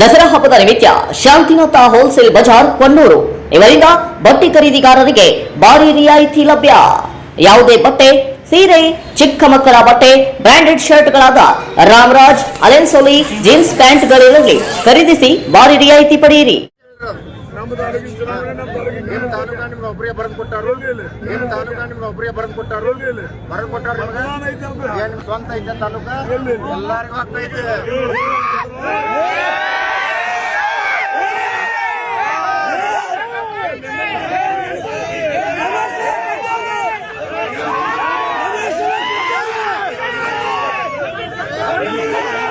ದಸರಾ ಹಬ್ಬದ ನಿಮಿತ್ತ ಶಾಂತಿನಾಥ ಹೋಲ್ಸೇಲ್ ಬಜಾರ್ ಕೊಣ್ಣೂರು. ಇವರಿಂದ ಬಟ್ಟೆ ಖರೀದಿಗಾರರಿಗೆ ಭಾರಿ ರಿಯಾಯಿತಿ ಲಭ್ಯ. ಯಾವುದೇ ಬಟ್ಟೆ, ಸೀರೆ, ಚಿಕ್ಕ ಮಕ್ಕಳ ಬಟ್ಟೆ, ಬ್ರಾಂಡೆಡ್ ಶರ್ಟ್ಗಳಾದ ರಾಮರಾಜ್ ಅಲೆನ್ಸೋಲಿ ಜೀನ್ಸ್ ಪ್ಯಾಂಟ್ಗಳಿರಲಿ ಖರೀದಿಸಿ ಭಾರಿ ರಿಯಾಯಿತಿ ಪಡೆಯಿರಿ. ನಿಮ್ ಸ್ವಂತ ಐತೆ ತಾಲೂಕಾ? Yeah.